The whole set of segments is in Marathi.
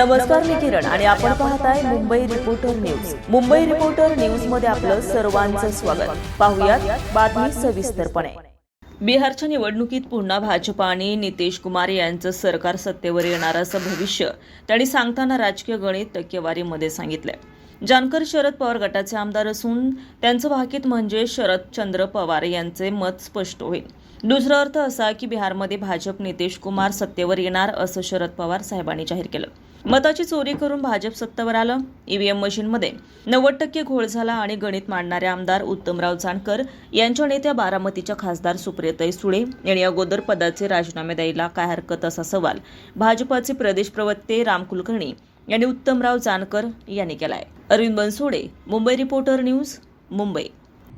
नमस्कार मी किरण. आणि आपण पाहताय Mumbai reporter news Mumbai reporter न्यूजमध्ये आपलं सर्वांचं स्वागत. पाहुयात बातमी सविस्तरपणे. बिहारच्या निवडणुकीत पुन्हा भाजपा आणि नितेश कुमार यांचं सरकार सत्तेवर येणार असं भविष्य त्यांनी सांगताना राजकीय गणित टक्केवारीमध्ये सांगितलंय. जानकर शरद पवार गटाचे आमदार असून त्यांचं भाकीत म्हणजे शरदचंद्र पवार यांचे मत स्पष्ट होईल. दुसरा अर्थ असा की बिहारमध्ये भाजप नितेश कुमार सत्तेवर येणार असं शरद पवार साहेबांनी जाहीर केलं. मताची चोरी करून भाजप सत्तेवर आलं? ईव्हीएम मशीनमध्ये. नव्वद टक्के घोळ झाला आणि गणित मांडणारे आमदार उत्तमराव जानकर यांच्या नेत्या बारामतीच्या खासदार सुप्रियताई सुळे यांनी अगोदर पदाचे राजीनामे द्यायला काय हरकत असा सवाल भाजपाचे प्रदेश प्रवक्ते राम कुलकर्णी यांनी उत्तमराव जानकर यांनी केलाय. Arvind Bansode Mumbai reporter news Mumbai.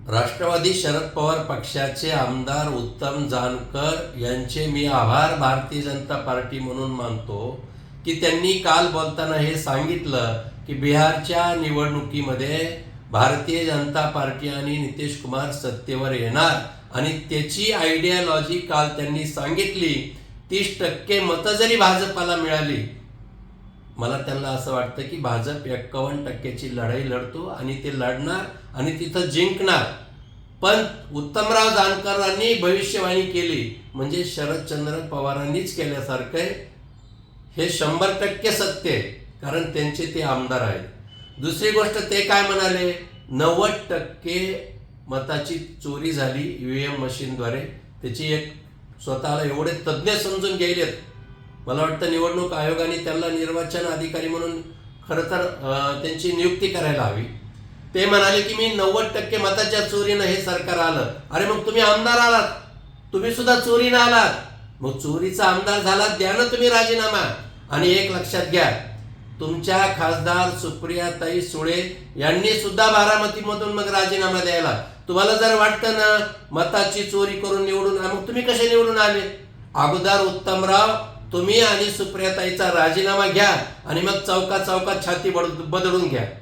Rashtrawadi Sharad Pawar पक्षाचे आमदार उत्तम जानकर यांचे मी आभार भारतीय जनता पार्टी म्हणून मानतो. की त्यांनी काल बोलताना हे सांगितलं की बिहारच्या निवडणुकीमध्ये भारतीय जनता पार्टी आणि नितीश कुमार सत्तेवर येणार. आणि त्याची आयडियालॉजी काल त्यांनी सांगितली तीस टक्के मतं जरी भाजपाला मिळाली मला त्यांना असं वाटतं की भाजप एक्कावन्न टक्क्याची लढाई लढतो आणि ते लढणार आणि तिथं जिंकणार. पण उत्तमराव जानकरांनी भविष्यवाणी केली म्हणजे शरदचंद्र पवारांनीच केल्यासारखं आहे. हे शंभर टक्के सत्य आहे कारण त्यांचे ते आमदार आहेत. दुसरी गोष्ट ते काय म्हणाले? नव्वद टक्के मताची चोरी झाली ईव्हीएम मशीनद्वारे. त्याची एक स्वतःला एवढे तज्ज्ञ समजून गेलेत. मला वाटतं निवडणूक आयोगाने त्यांना निर्वाचन अधिकारी म्हणून खरं तर त्यांची नियुक्ती करायला हवी. ते म्हणाले की मी नव्वद टक्के मताच्या चोरीनं हे सरकार आलं. अरे मग तुम्ही आमदार आलात. तुम्ही सुद्धा चोरीनं आलात. मग चोरीचा आमदार झाला द्या ना तुम्ही राजीनामा. आणि एक लक्षात घ्या तुमच्या खासदार सुप्रियाताई सुळे यांनी सुद्धा बारामतीमधून मग राजीनामा द्यायला. तुम्हाला जर वाटतं ना मताची चोरी करून निवडून मग तुम्ही कसे निवडून आले? अगोदर उत्तमराव तुम्ही आणि सुप्रियाताईचा राजीनामा घ्या आणि मग चौकात चौकात छाती बड- बदलून घ्या.